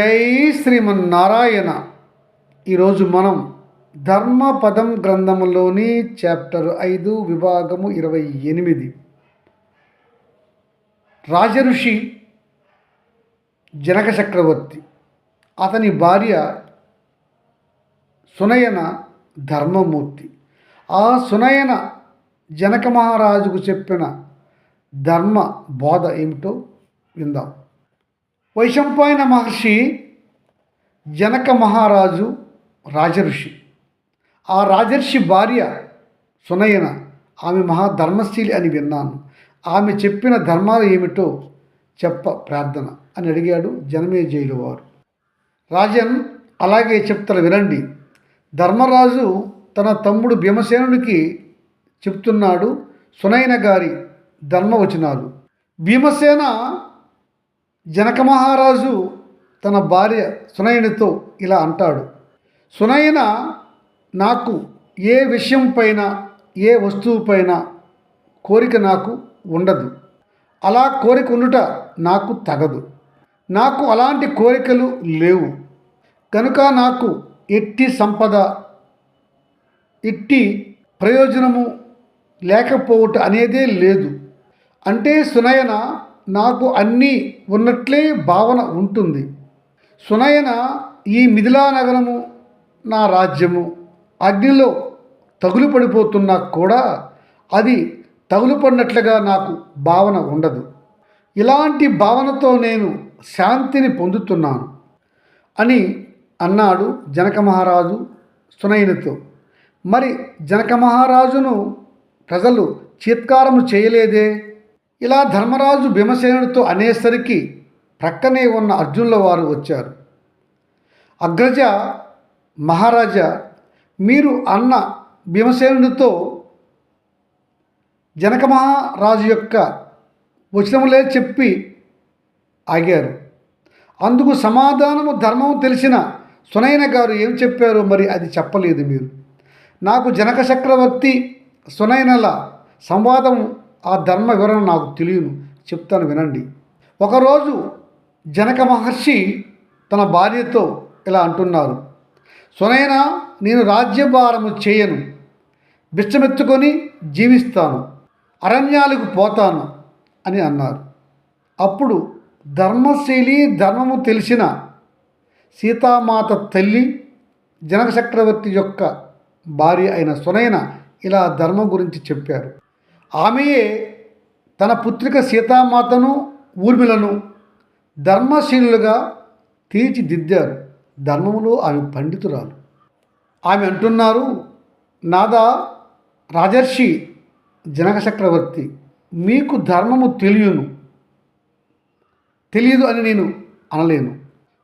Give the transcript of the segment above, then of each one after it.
జై శ్రీమన్నారాయణ. ఈరోజు మనం ధర్మపదం గ్రంథములోని చాప్టర్ ఐదు విభాగము ఇరవై ఎనిమిది. రాజఋషి జనక చక్రవర్తి అతని భార్య సునయన ధర్మమూర్తి. ఆ సునయన జనక మహారాజుకు చెప్పిన ధర్మ బోధ ఏమిటో విందాం. వైశంపాయన మహర్షి జనక మహారాజు రాజఋషి ఆ రాజర్షి భార్య సునయన ఆమె మహాధర్మశీలి అని విన్నాను. ఆమె చెప్పిన ధర్మాలు ఏమిటో చెప్ప ప్రార్థన అని అడిగాడు జనమేజయులు వారు. రాజన్ అలాగే చెప్తారు వినండి. ధర్మరాజు తన తమ్ముడు భీమసేనుడికి చెప్తున్నాడు సునయన గారి ధర్మవచనాలు. భీమసేన జనక మహారాజు తన భార్య సునయనితో ఇలా అంటాడు సునయన నాకు ఏ విషయం పైన ఏ వస్తువుపైన కోరిక నాకు ఉండదు. అలా కోరిక ఉండుట నాకు తగదు. నాకు అలాంటి కోరికలు లేవు. కనుక నాకు ఎట్టి సంపద ఎట్టి ప్రయోజనము లేకపోవట అనేదే లేదు. అంటే సునయన నాకు అన్నీ ఉన్నట్లే భావన ఉంటుంది. సునయన ఈ మిథిలా నగరము నా రాజ్యము అగ్నిలో తగులు పడిపోతున్నా కూడా అది తగులు పడినట్లుగా నాకు భావన ఉండదు. ఇలాంటి భావనతో నేను శాంతిని పొందుతున్నాను అని అన్నాడు జనక మహారాజు సునయనితో. మరి జనక మహారాజును ప్రజలు చీత్కారము చేయలేదే? ఇలా ధర్మరాజు భీమసేనుడితో అనేసరికి ప్రక్కనే ఉన్న అర్జునుల వారు వచ్చారు. అగ్రజ మహారాజా మీరు అన్న భీమసేనుడితో జనక మహారాజు యొక్క వచనములే చెప్పి ఆగారు. అందుకు సమాధానము ధర్మం తెలిసిన సునయన గారు ఏం చెప్పారో మరి అది చెప్పలేదు మీరు. నాకు జనక చక్రవర్తి సునైనల సంవాదం ఆ ధర్మ వివరణ నాకు తెలియను. చెప్తాను వినండి. ఒకరోజు జనక మహర్షి తన భార్యతో ఇలా అంటున్నారు. సునైన నేను రాజ్యభారము చేయను. బిచ్చమెత్తుకొని జీవిస్తాను. అరణ్యాలకు పోతాను అని అన్నారు. అప్పుడు ధర్మశైలి ధర్మము తెలిసిన సీతామాత తల్లి జనక చక్రవర్తి యొక్క భార్య అయిన సునైన ఇలా ధర్మం గురించి చెప్పారు. ఆమెయే తన పుత్రిక సీతామాతను ఊర్మిలను ధర్మశీలులుగా తీర్చిదిద్దారు. ధర్మములో ఆమె పండితురాలు. ఆమె అంటున్నారు నాదా రాజర్షి జనక చక్రవర్తి మీకు ధర్మము తెలియను. తెలియదు అని నేను అనలేను.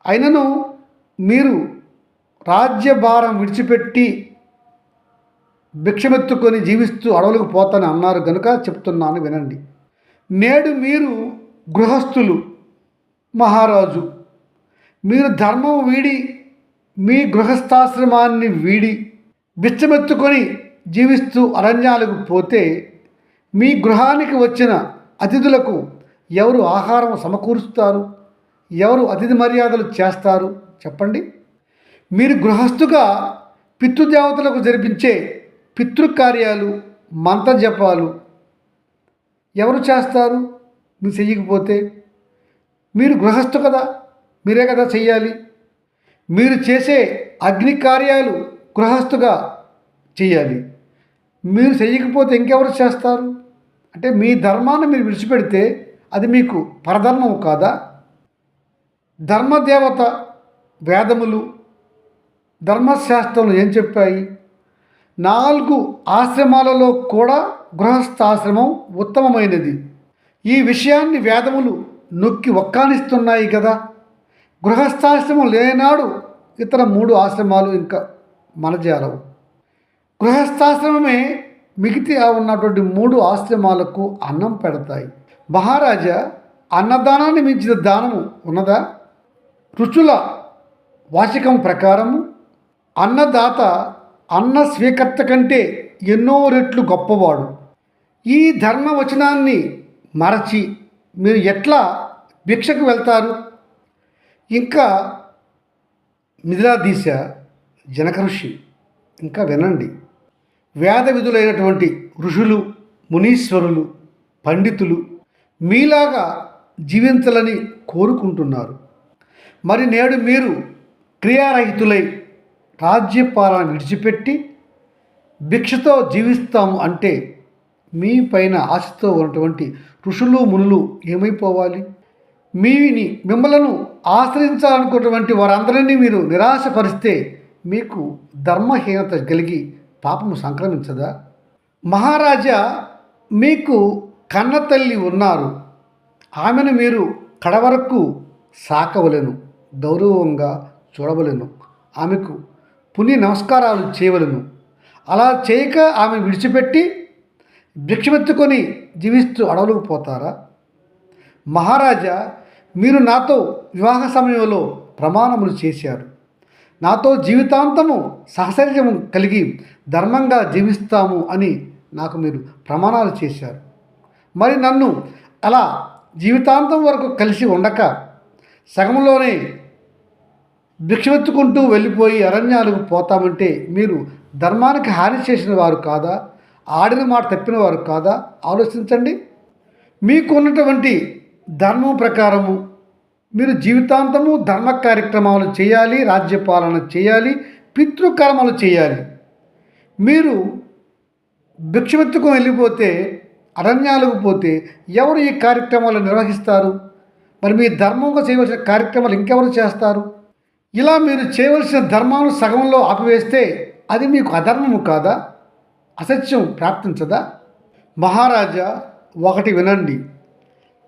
అయినను మీరు రాజ్యభారం విడిచిపెట్టి భిక్షమెత్తుకొని జీవిస్తూ అడవులకు పోతాను అన్నారు కనుక చెప్తున్నాను వినండి. నేడు మీరు గృహస్థులు మహారాజు. మీరు ధర్మం వీడి మీ గృహస్థాశ్రమాన్ని వీడి బిచ్చమెత్తుకొని జీవిస్తూ అరణ్యాలకు పోతే మీ గృహానికి వచ్చిన అతిథులకు ఎవరు ఆహారం సమకూరుస్తారు? ఎవరు అతిథి మర్యాదలు చేస్తారు? చెప్పండి. మీరు గృహస్థుగా పితృదేవతలకు జరిపించే పితృకార్యాలు మంత్రజపాలు ఎవరు చేస్తారు? మీరు చెయ్యకపోతే. మీరు గృహస్థు కదా మీరే కదా చెయ్యాలి. మీరు చేసే అగ్ని కార్యాలు గృహస్థుగా చేయాలి మీరు చేయకపోతే ఇంకెవరు చేస్తారు? అంటే మీ ధర్మాన్ని మీరు విడిచిపెడితే అది మీకు పరధర్మం కాదా? ధర్మదేవత వేదములు ధర్మశాస్త్రంలో ఏం చెప్పాయి? నాలుగు ఆశ్రమాలలో కూడా గృహస్థాశ్రమం ఉత్తమమైనది. ఈ విషయాన్ని వేదములు నొక్కి ఒక్కానిస్తున్నాయి కదా గృహస్థాశ్రమం లేనాడు ఇతర మూడు ఆశ్రమాలు ఇంకా మనజాలవు. గృహస్థాశ్రమమే మిగతా ఉన్నటువంటి మూడు ఆశ్రమాలకు అన్నం పెడతాయి. మహారాజా అన్నదానాన్ని మించిన దానము ఉన్నదా? రుచుల వాచకం ప్రకారము అన్నదాత అన్న స్వీకర్త కంటే ఎన్నో రెట్లు గొప్పవాడు. ఈ ధర్మవచనాన్ని మరచి మీరు ఎట్లా భిక్షకు వెళ్తారు? ఇంకా మిథిలాదీశ జనక ఋషి ఇంకా వినండి. వేద విధులైనటువంటి ఋషులు మునీశ్వరులు పండితులు మీలాగా జీవించాలని కోరుకుంటున్నారు. మరి నేడు మీరు క్రియారహితులై రాజ్యపాలన విడిచిపెట్టి భిక్షతో జీవిస్తాము అంటే మీ పైన ఆశతో ఉన్నటువంటి ఋషులు మునులు ఏమైపోవాలి? మీని మిమ్మలను ఆశ్రయించాలనుకున్నటువంటి వారందరినీ మీరు నిరాశపరిస్తే మీకు ధర్మహీనత కలిగి పాపము సంక్రమించదా? మహారాజా మీకు కన్న తల్లి ఉన్నారు. ఆమెను మీరు కడవరకు సాకవలను గౌరవంగా చూడవలెను. ఆమెకు పుణ్య నమస్కారాలు చేయవలను. అలా చేయక ఆమె విడిచిపెట్టి భిక్షమెత్తుకొని జీవిస్తూ అడవులకు పోతారా? మహారాజా మీరు నాతో వివాహ సమయంలో ప్రమాణములు చేశారు. నాతో జీవితాంతము సహచర్యము కలిగి ధర్మంగా జీవిస్తాము అని నాకు మీరు ప్రమాణాలు చేశారు. మరి నన్ను అలా జీవితాంతం వరకు కలిసి ఉండక సగంలోనే భిక్షమెత్తుకుంటూ వెళ్ళిపోయి అరణ్యాలకు పోతామంటే మీరు ధర్మానికి హాని చేసిన వారు కాదా? ఆడిన మాట తప్పిన వారు కాదా? ఆలోచించండి. మీకు ఉన్నటువంటి ధర్మం ప్రకారము మీరు జీవితాంతము ధర్మ కార్యక్రమాలు చేయాలి రాజ్యపాలన చేయాలి పితృకర్మలు చేయాలి. మీరు భిక్షమెత్తుకొని వెళ్ళిపోతే అరణ్యాలకు పోతే ఎవరు ఈ కార్యక్రమాలు నిర్వహిస్తారు? మరి మీ ధర్మంగా చేయవలసిన కార్యక్రమాలు ఇంకెవరు చేస్తారు? ఇలా మీరు చేయవలసిన ధర్మాలను సగంలో ఆపివేస్తే అది మీకు అధర్మము కాదా? అసత్యం ప్రాప్తించదా? మహారాజా ఒకటి వినండి.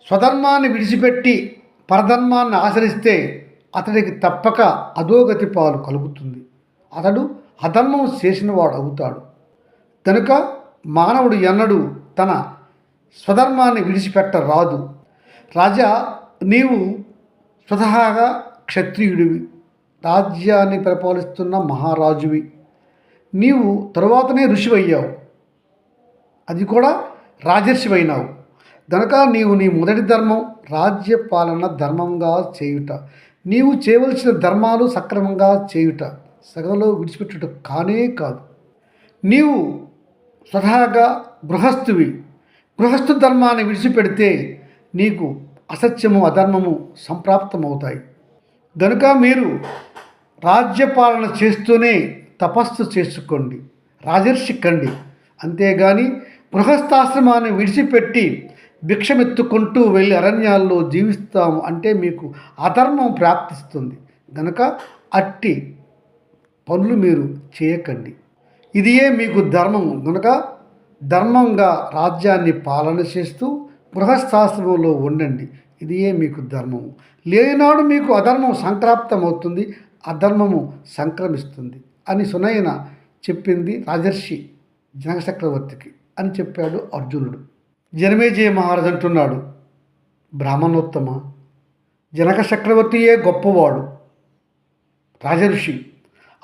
స్వధర్మాన్ని విడిచిపెట్టి పరధర్మాన్ని ఆచరిస్తే అతడికి తప్పక అధోగతి పాలు కలుగుతుంది. అతడు అధర్మం చేసినవాడు అవుతాడు. కనుక మానవుడు ఎన్నడూ తన స్వధర్మాన్ని విడిచిపెట్టరాదు. రాజా నీవు స్వతహాగా క్షత్రియుడివి. రాజ్యాన్ని పరిపాలిస్తున్న మహారాజువి. నీవు తరువాతనే ఋషివయ్యావు. అది కూడా రాజర్షివైనావు. గనక నీవు నీ మొదటి ధర్మం రాజ్యపాలన ధర్మంగా చేయుట. నీవు చేయవలసిన ధర్మాలు సక్రమంగా చేయుట. సగంలో విడిచిపెట్టుట కానే కాదు. నీవు స్వతహాగా గృహస్థువి. గృహస్థు ధర్మాన్ని విడిచిపెడితే నీకు అసత్యము అధర్మము సంప్రాప్తమవుతాయి. గనుక మీరు రాజ్యపాలన చేస్తూనే తపస్సు చేసుకోండి రాజర్షి కండి అంతేగాని గృహస్థాశ్రమాన్ని విడిచిపెట్టి భిక్షమెత్తుకుంటూ వెళ్ళి అరణ్యాల్లో జీవిస్తాము అంటే మీకు అధర్మం ప్రాప్తిస్తుంది. గనక అట్టి పనులు మీరు చేయకండి. ఇదియే మీకు ధర్మం. కనుక ధర్మంగా రాజ్యాన్ని పాలన చేస్తూ గృహస్థాశ్రమంలో ఉండండి. ఇదియే మీకు ధర్మము లేనాడు మీకు అధర్మం సంక్రాప్తమవుతుంది. అధర్మము సంక్రమిస్తుంది అని సునయన చెప్పింది రాజర్షి జనక చక్రవర్తికి అని చెప్పాడు అర్జునుడు. జనమేజయ మహారాజు అంటున్నాడు బ్రాహ్మణోత్తమ జనక చక్రవర్తియే గొప్పవాడు. రాజర్షి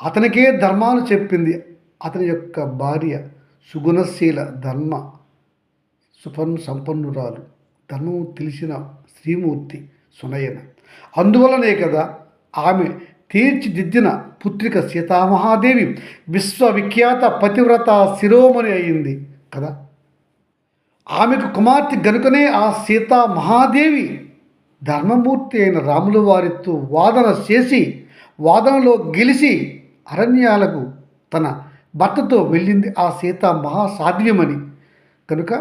అతనికే ధర్మాలు చెప్పింది అతని యొక్క భార్య సుగుణశీల ధర్మ సుపన్ సంపన్నురాలు. ధర్మం తెలిసిన శ్రీమూర్తి సునయన. అందువలనే కదా ఆమె తీర్చిదిద్దిన పుత్రిక సీతామహాదేవి విశ్వవిఖ్యాత పతివ్రత శిరోమణి అయింది కదా. ఆమెకు కుమార్తె గనుకనే ఆ సీతా మహాదేవి ధర్మమూర్తి అయిన రాముల వారితో వాదన చేసి వాదనలో గెలిచి అరణ్యాలకు తన భర్తతో వెళ్ళింది ఆ సీత మహాసాధ్యమని కనుక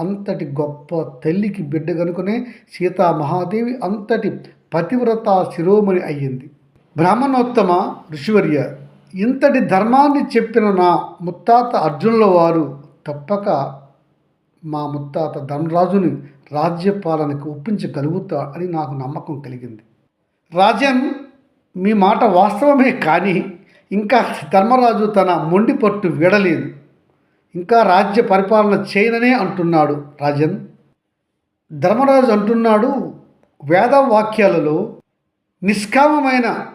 అంతటి గొప్ప తల్లికి బిడ్డ కనుకనే సీతా మహాదేవి అంతటి పతివ్రత శిరోమణి అయ్యింది. బ్రాహ్మణోత్తమ ఋషివర్య ఇంతటి ధర్మాన్ని చెప్పిన నా ముత్తాత అర్జునుల వారు తప్పక మా ముత్తాత ధనరాజుని రాజ్యపాలనకు ఒప్పించగలుగుతా అని నాకు నమ్మకం కలిగింది. రాజన్ మీ మాట వాస్తవమే కానీ ఇంకా ధర్మరాజు తన మొండి పట్టు వీడలేదు. ఇంకా రాజ్య పరిపాలన చేయననే అంటున్నాడు రాజన్. ధర్మరాజు అంటున్నాడు వేద వాక్యాలలో నిష్కామమైన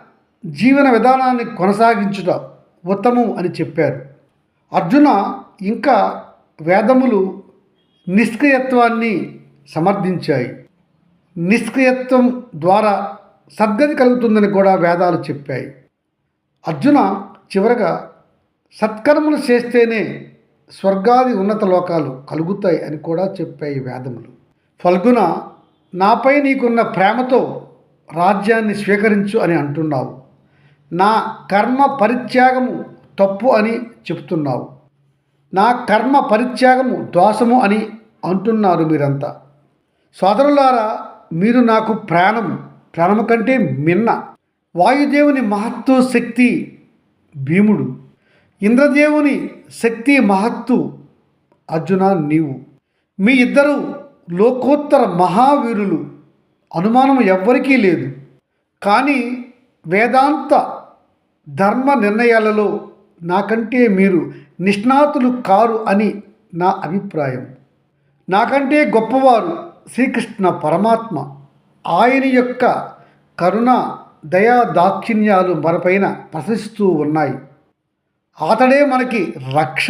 జీవన విధానాన్ని కొనసాగించుట ఉత్తమం అని చెప్పారు. అర్జున ఇంకా వేదములు నిష్క్రియత్వాన్ని సమర్థించాయి. నిష్క్రియత్వం ద్వారా సద్గతి కలుగుతుందని కూడా వేదాలు చెప్పాయి. అర్జున చివరగా సత్కర్మలు చేస్తేనే స్వర్గాది ఉన్నత లోకాలు కలుగుతాయి అని కూడా చెప్పాయి వేదములు. ఫల్గున నాపై నీకున్న ప్రేమతో రాజ్యాన్ని స్వీకరించు అని అంటున్నావు. నా కర్మ పరిత్యాగము తప్పు అని చెప్తున్నావు. నా కర్మ పరిత్యాగము దోషము అని అంటున్నారు మీరంతా. సోదరులారా మీరు నాకు ప్రాణం ప్రాణము కంటే మిన్న వాయుదేవుని మహత్తు శక్తి భీముడు. ఇంద్రదేవుని శక్తి మహత్తు అర్జున నీవు. మీ ఇద్దరు లోకోత్తర మహావీరులు అనుమానం ఎవ్వరికీ లేదు. కానీ వేదాంత ధర్మ నిర్ణయాలలో నాకంటే మీరు నిష్ణాతులు కారు అని నా అభిప్రాయం. నాకంటే గొప్పవారు శ్రీకృష్ణ పరమాత్మ. ఆయన యొక్క కరుణ దయా దాక్షిణ్యాలు మనపైన ప్రశ్నిస్తూ ఉన్నాయి. అతడే మనకి రక్ష.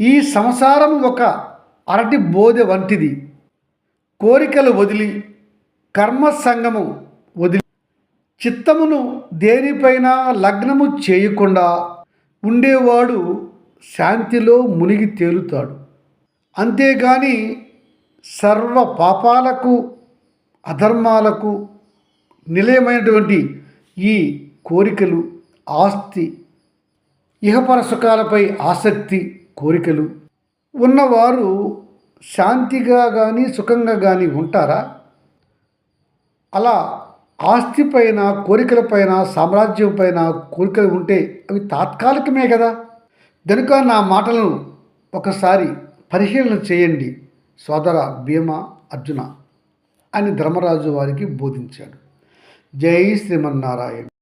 ఈ సంసారం ఒక అరటి బోధ వంటిది. కోరికలు వదిలి కర్మ సంగము వదిలి చిత్తమును దేనిపైన లగ్నము చేయకుండా ఉండేవాడు శాంతిలో మునిగి తేలుతాడు. అంతేగాని సర్వ పాపాలకు అధర్మాలకు నిలయమైనటువంటి ఈ కోరికలు ఆస్తి ఇహపర సుఖాలపై ఆసక్తి కోరికలు ఉన్నవారు శాంతిగా కానీ సుఖంగా కానీ ఉంటారా? అలా ఆస్తిపైన కోరికలపైన సామ్రాజ్యం పైన కోరికలు ఉంటే అవి తాత్కాలికమే కదా. కనుక నా మాటలను ఒకసారి పరిశీలన చేయండి సోదర భీమ అర్జున అని ధర్మరాజు వారికి బోధించాడు. జై శ్రీమన్నారాయణ.